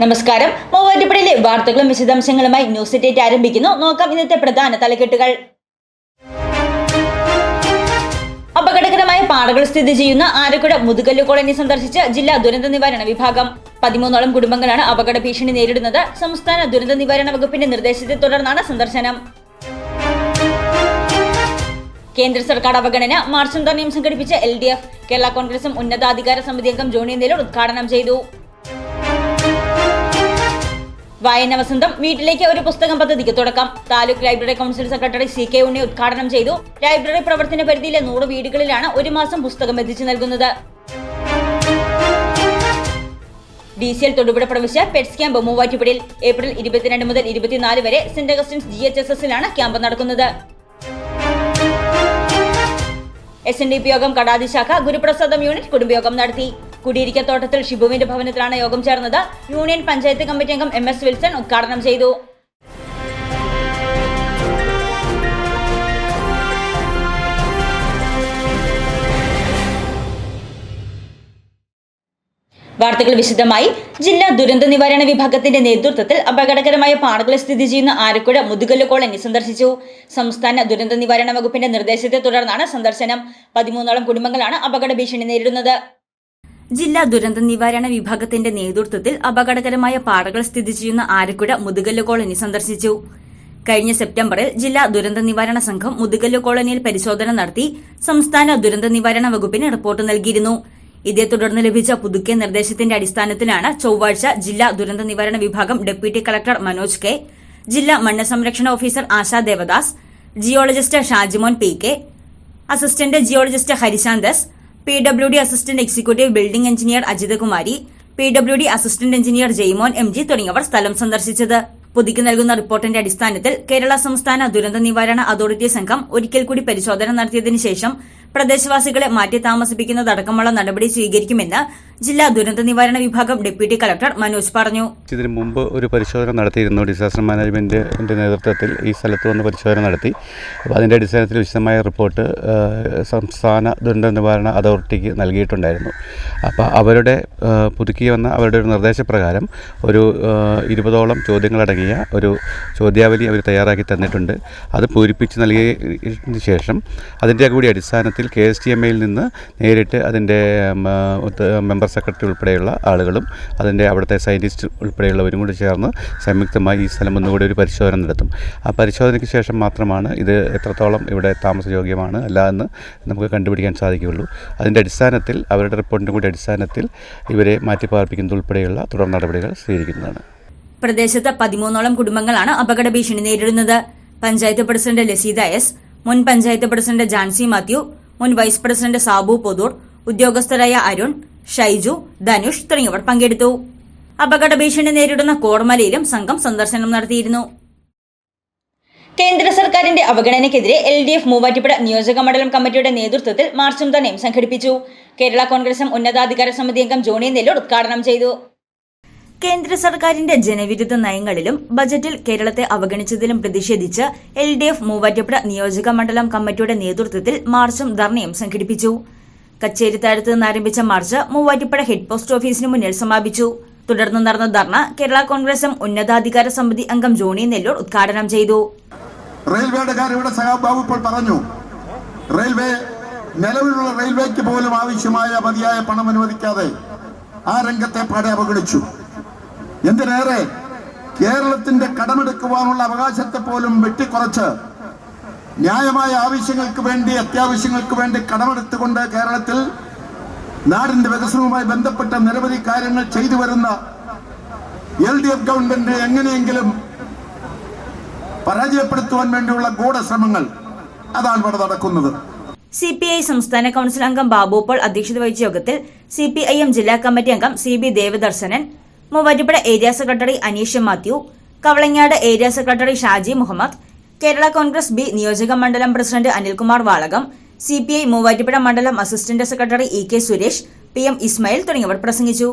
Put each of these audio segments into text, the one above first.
നമസ്കാരം. മൂവാറ്റുപുഴയിലെ വാർത്തകളും വിശദാംശങ്ങളുമായി ന്യൂസ് ഡേറ്റ് ആരംഭിക്കുന്നു. നോക്കാം ഇന്നത്തെ പ്രധാന തലക്കെട്ടുകൾ. അപകടകരമായ പാറകൾ സ്ഥിതി ചെയ്യുന്ന ആരക്കുഴ മുതുകല്ല് കോളനി സന്ദർശിച്ച ജില്ലാ ദുരന്ത നിവാരണ വിഭാഗം. പതിമൂന്നോളം കുടുംബങ്ങളാണ് അപകട ഭീഷണി നേരിടുന്നത്. സംസ്ഥാന ദുരന്ത നിവാരണ വകുപ്പിന്റെ നിർദ്ദേശത്തെ തുടർന്നാണ് സന്ദർശനം. കേന്ദ്ര സർക്കാർ അവഗണന മാർച്ചും ധർണയും സംഘടിപ്പിച്ച എൽ ഡി എഫ് കേരള കോൺഗ്രസും ഉന്നതാധികാര സമിതി അംഗം ജോണി നെല്ലൂർ ഉദ്ഘാടനം ചെയ്തു. വായന വസന്തം വീട്ടിലേക്ക് ഒരു പുസ്തകം പദ്ധതിക്ക് തുടക്കം. Taluk library council secretary C K Unni ഉദ്ഘാടനം ചെയ്തു. ലൈബ്രറി പ്രവർത്തന പരിധിയിലെ നൂറ് വീടുകളിലാണ് ഒരു മാസം പുസ്തകം എത്തിച്ചു നൽകുന്നത്. ഡി സി എൽ തൊടുപുഴ പ്രവിശ്യ പെറ്റ്സ് ക്യാമ്പ് മൂവാറ്റുപുഴയിൽ ഏപ്രിൽ ഇരുപത്തിരണ്ട് മുതൽ ഇരുപത്തിനാല് വരെ saint Augustine's G H S എസിലാണ് camp നടക്കുന്നത്. എസ് എൻ ഡി പി യോഗം കടാതി ശാഖ ഗുരുപ്രസാദം യൂണിറ്റ് കുടുംബയോഗം നടത്തി. കുടിയിരിക്കത്തോട്ടത്തിൽ ഷിബുവിന്റെ ഭവനത്തിലാണ് യോഗം ചേർന്നത്. യൂണിയൻ പഞ്ചായത്ത് കമ്മിറ്റി അംഗം എം എസ് വിൽസൺ ഉദ്ഘാടനം ചെയ്തു. വാർത്തകൾ വിശദമായി. ജില്ലാ ദുരന്ത നിവാരണ വിഭാഗത്തിന്റെ നേതൃത്വത്തിൽ അപകടകരമായ പാടുകൾ സ്ഥിതി ചെയ്യുന്ന ആരക്കുഴ മുതുകല്ല് കോളനി സന്ദർശിച്ചു. സംസ്ഥാന ദുരന്ത നിവാരണ വകുപ്പിന്റെ നിർദ്ദേശത്തെ തുടർന്നാണ് സന്ദർശനം. പതിമൂന്നോളം കുടുംബങ്ങളാണ് അപകട ഭീഷണി നേരിടുന്നത്. ജില്ലാ ദുരന്ത നിവാരണ വിഭാഗത്തിന്റെ നേതൃത്വത്തിൽ അപകടകരമായ പാടകൾ സ്ഥിതി ചെയ്യുന്ന ആരക്കുഴ മുതുകല്ല് കോളനി സന്ദർശിച്ചു. കഴിഞ്ഞ സെപ്റ്റംബറിൽ ജില്ലാ ദുരന്ത നിവാരണ സംഘം മുതുകല്ല് കോളനിയിൽ പരിശോധന നടത്തി സംസ്ഥാന ദുരന്ത നിവാരണ വകുപ്പിന് റിപ്പോർട്ട് നൽകിയിരുന്നു. ഇതേ തുടർന്ന് ലഭിച്ച പുതുക്കിയ നിർദ്ദേശത്തിന്റെ അടിസ്ഥാനത്തിലാണ് ചൊവ്വാഴ്ച ജില്ലാ ദുരന്ത നിവാരണ വിഭാഗം ഡെപ്യൂട്ടി കളക്ടർ മനോജ് കെ ജില്ലാ മണ്ണ് സംരക്ഷണ officer Asha Devadas geologist Shajimon P K assistant geologist Harishanth S P W D assistant executive building engineer Ajithakumari P W D assistant engineer Jaimon M G തുടങ്ങിയവർ സ്ഥലം സന്ദർശിച്ചത്. പുതുക്കി നൽകുന്ന റിപ്പോർട്ടിന്റെ അടിസ്ഥാനത്തിൽ കേരള സംസ്ഥാന ദുരന്ത നിവാരണ അതോറിറ്റി സംഘം ഒരിക്കൽ കൂടി പരിശോധന നടത്തിയതിനു ശേഷം പ്രദേശവാസികളെ മാറ്റി താമസിപ്പിക്കുന്നതടക്കമുള്ള നടപടി സ്വീകരിക്കുമെന്ന് ജില്ലാ ദുരന്ത നിവാരണ വിഭാഗം ഡെപ്യൂട്ടി കളക്ടർ മനോജ് പറഞ്ഞു. ഇതിന് മുമ്പ് ഒരു പരിശോധന നടത്തിയിരുന്നു. ഡിസാസ്റ്റർ മാനേജ്മെന്റിന്റെ നേതൃത്വത്തിൽ ഈ സ്ഥലത്ത് വന്ന് പരിശോധന നടത്തി. അപ്പോൾ അതിന്റെ അടിസ്ഥാനത്തിൽ വിശദമായ റിപ്പോർട്ട് സംസ്ഥാന ദുരന്ത നിവാരണ അതോറിറ്റിക്ക് നൽകിയിട്ടുണ്ടായിരുന്നു. അപ്പോൾ അവരുടെ പുതുക്കി വന്ന അവരുടെ ഒരു നിർദ്ദേശപ്രകാരം ഒരു ഇരുപതോളം ചോദ്യങ്ങളടങ്ങിയ ഒരു ചോദ്യാവലി അവർ തയ്യാറാക്കി തന്നിട്ടുണ്ട്. അത് പൂരിപ്പിച്ച് നൽകിയതിന് ശേഷം അതിന്റെ കൂടി അടിസ്ഥാനത്തിൽ കെ എസ് ടി എം എയിൽ നിന്ന് നേരിട്ട് അതിന്റെ ഉം, മെമ്പർ സെക്രട്ടറി ഉൾപ്പെടെയുള്ള ആളുകളും അതിന്റെ അവിടുത്തെ സയന്റിസ്റ്റ് ഉൾപ്പെടെയുള്ളവരും കൂടി ചേർന്ന് സംയുക്തമായി ഈ സ്ഥലം ഒന്നുകൂടി ഒരു പരിശോധന നടത്തും. ആ പരിശോധനയ്ക്ക് ശേഷം മാത്രമാണ് ഇത് എത്രത്തോളം ഇവിടെ താമസയോഗ്യമാണ് അല്ല എന്ന് നമുക്ക് കണ്ടുപിടിക്കാൻ സാധിക്കുകയുള്ളൂ. അതിന്റെ അടിസ്ഥാനത്തിൽ അവരുടെ റിപ്പോർട്ടിന്റെ കൂടി അടിസ്ഥാനത്തിൽ ഇവരെ മാറ്റിപ്പാർപ്പിക്കുന്നത് ഉൾപ്പെടെയുള്ള തുടർ നടപടികൾ സ്വീകരിക്കുന്നതാണ്. പ്രദേശത്ത് പതിമൂന്നോളം കുടുംബങ്ങളാണ് അപകട ഭീഷണി നേരിടുന്നത്. പഞ്ചായത്ത് പ്രസിഡന്റ് ലസീത എസ് മുൻ പഞ്ചായത്ത് പ്രസിഡന്റ് ജാൻസി മാത്യു മുൻ വൈസ് പ്രസിഡന്റ് സാബു പൊതൂർ ഉദ്യോഗസ്ഥരായ അരുൺ ഷൈജു ധനുഷ് തുടങ്ങിയവർ പങ്കെടുത്തു. അപകട ഭീഷണി നേരിടുന്ന കോർമലയിലും സംഘം സന്ദർശനം നടത്തിയിരുന്നു. കേന്ദ്ര സർക്കാരിന്റെ അവഗണനയ്ക്കെതിരെ എൽ ഡി എഫ് മൂവാറ്റുപുഴ നിയോജക മണ്ഡലം കമ്മിറ്റിയുടെ നേതൃത്വത്തിൽ മാർച്ചും തന്നെയും സംഘടിപ്പിച്ചു. കേരള കോൺഗ്രസും ഉന്നതാധികാര സമിതി അംഗം ജോണി നെല്ലൂർ ഉദ്ഘാടനം ചെയ്തു. കേന്ദ്ര സർക്കാരിന്റെ ജനവിരുദ്ധ നയങ്ങളിലും ബജറ്റിൽ കേരളത്തെ അവഗണിച്ചതിലും പ്രതിഷേധിച്ച് എൽ ഡി എഫ് മൂവാറ്റുപുഴ നിയോജക മണ്ഡലം കമ്മിറ്റിയുടെ നേതൃത്വത്തിൽ മാർച്ചും ധർണയും സംഘടിപ്പിച്ചു. കച്ചേരിത്താഴത്ത് നിന്ന് ആരംഭിച്ച മാർച്ച് മൂവാറ്റുപുഴ ഹെഡ് പോസ്റ്റ് ഓഫീസിന് മുന്നിൽ സമാപിച്ചു. തുടർന്ന് നടന്ന ധർണ കേരള കോൺഗ്രസും ഉന്നതാധികാര സമിതി അംഗം ജോണി നെല്ലൂർ ഉദ്ഘാടനം ചെയ്തു. റെയിൽവേയുടെ ഇപ്പോൾ പറഞ്ഞു റെയിൽവേ നിലവിലുള്ള റെയിൽവേക്ക് പോലും ആവശ്യമായ മതിയായ പണം അനുവദിക്കാതെ ആ രംഗത്തെ പാടെ അവഗണിച്ചു. എന്തിനേറെ കേരളത്തിന്റെ കടമെടുക്കുവാനുള്ള അവകാശത്തെ പോലും വെട്ടിക്കുറച്ച് ന്യായമായ ആവശ്യങ്ങൾക്ക് വേണ്ടി അത്യാവശ്യങ്ങൾക്ക് വേണ്ടി കടമെടുത്തുകൊണ്ട് കേരളത്തിൽ നാടിന്റെ വികസനവുമായി ബന്ധപ്പെട്ട നിരവധി കാര്യങ്ങൾ ചെയ്തു വരുന്ന എൽ ഡി എഫ് ഗവൺമെന്റ് എങ്ങനെയെങ്കിലും പരാജയപ്പെടുത്തുവാൻ വേണ്ടിയുള്ള ഗൂഢശ്രമങ്ങൾ അതാണ് ഇവിടെ നടക്കുന്നത്. സി പി ഐ സംസ്ഥാന കൌൺസിൽ അംഗം ബാബു പോൾ അധ്യക്ഷത വഹിച്ച യോഗത്തിൽ സി പി ഐ എം ജില്ലാ കമ്മിറ്റി അംഗം C B Devadarshanan Muvattupuzha area secretary Aneesh Mathew Kavalangad area secretary Shaji Muhammad Kerala Congress B നിയോജക മണ്ഡലം president Anilkumar Valakam C P I Muvattupuzha മണ്ഡലം assistant secretary E K Suresh P M Ismail തുടങ്ങിയവർ പ്രസംഗിച്ചു.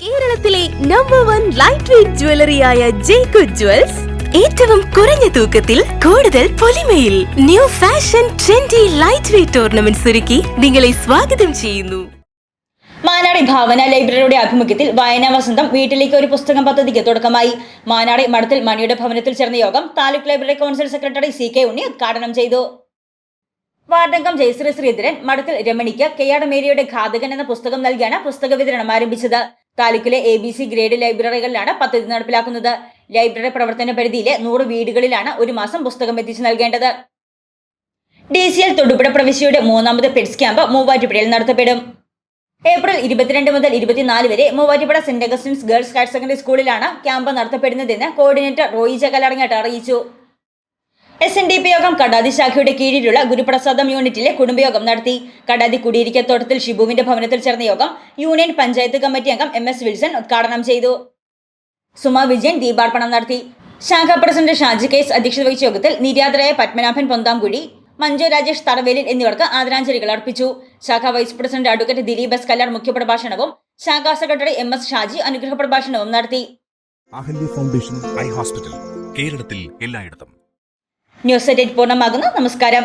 കേരളത്തിലെ number one light weight ജ്വല്ലറിയായ ജേക്കു jewels ഏറ്റവും കുറഞ്ഞ തൂക്കത്തിൽ കൂടുതൽ പൊലിമയിൽ new fashion trendy light weight tournament ഒരുക്കി നിങ്ങളെ സ്വാഗതം ചെയ്യുന്നു. മാനാടി ഭാവന ലൈബ്രറിയുടെ ആഭിമുഖ്യത്തിൽ വായനാ വസന്തം വീട്ടിലേക്ക് ഒരു പുസ്തകം പദ്ധതിക്ക് തുടക്കമായി. മാനാടി മഠത്തിൽ മണിയുടെ ഭവനത്തിൽ ചേർന്ന യോഗം taluk library council secretary C K Unni ഉദ്ഘാടനം ചെയ്തു. വാർഡംഗം ജയശ്രീ ശ്രീധരൻ മഠത്തിൽ രമണിക്ക് കെയാട് മേരിയുടെ ഘാതകൻ എന്ന പുസ്തകം നൽകിയാണ് പുസ്തക വിതരണം ആരംഭിച്ചത്. താലൂക്കിലെ എ ബി സി ഗ്രേഡ് ലൈബ്രറികളിലാണ് പദ്ധതി നടപ്പിലാക്കുന്നത്. ലൈബ്രറി പ്രവർത്തന പരിധിയിലെ നൂറ് വീടുകളിലാണ് ഒരു മാസം പുസ്തകം എത്തിച്ചു നൽകേണ്ടത്. ഡി സി എൽ തൊടുപുഴ പ്രവിശ്യയുടെ മൂന്നാമത് പെറ്റ്സ് ക്യാമ്പ് മൂവാറ്റുപുഴയിൽ നടത്തപ്പെടും. ഏപ്രിൽ ഇരുപത്തിരണ്ട് മുതൽ ഇരുപത്തിനാല് വരെ Muvattupuzha saint Augustine's girls higher secondary സ്കൂളിലാണ് ക്യാമ്പ് നടത്തപ്പെടുന്നതെന്ന് കോർഡിനേറ്റർ റോയി ജകലറങ്ങാട്ട് അറിയിച്ചു. എസ് എൻ ഡി പി യോഗം കടാതി ശാഖയുടെ കീഴിലുള്ള ഗുരുപ്രസാദം യൂണിറ്റിലെ കുടുംബയോഗം നടത്തി. കടാതി കുടിയിരിക്കത്തോട്ടത്തിൽ ഷിബുവിന്റെ ഭവനത്തിൽ ചേർന്ന യോഗം യൂണിയൻ പഞ്ചായത്ത് കമ്മിറ്റി അംഗം എം എസ് വിൽസൺ ഉദ്ഘാടനം ചെയ്തു. സുമ വിജയൻ ദീപാർപ്പണം നടത്തി. ശാഖാ പ്രസിഡന്റ് ഷാജി കേസ് അധ്യക്ഷത വഹിച്ച യോഗത്തിൽ നിര്യാതരായ പത്മനാഭൻ പൊന്താംകുഴി മഞ്ജു രാജേഷ് തറവേലിൽ എന്നിവർക്ക് ആദരാഞ്ജലികൾ അർപ്പിച്ചു. ശാഖാ vice president advocate Dileep S Kallar മുഖ്യപ്രഭാഷണവും ശാഖാ സെക്രട്ടറി എം എസ് ഷാജി അനുഗ്രഹ പ്രഭാഷണവും നടത്തി. അഹല്യ ഫൗണ്ടേഷൻ ഐ ഹോസ്പിറ്റൽ കേരളത്തിൽ എല്ലായിടത്തും. ന്യൂസ് എയ്റ്റ് പൂർണമാകുന്നു. നമസ്കാരം.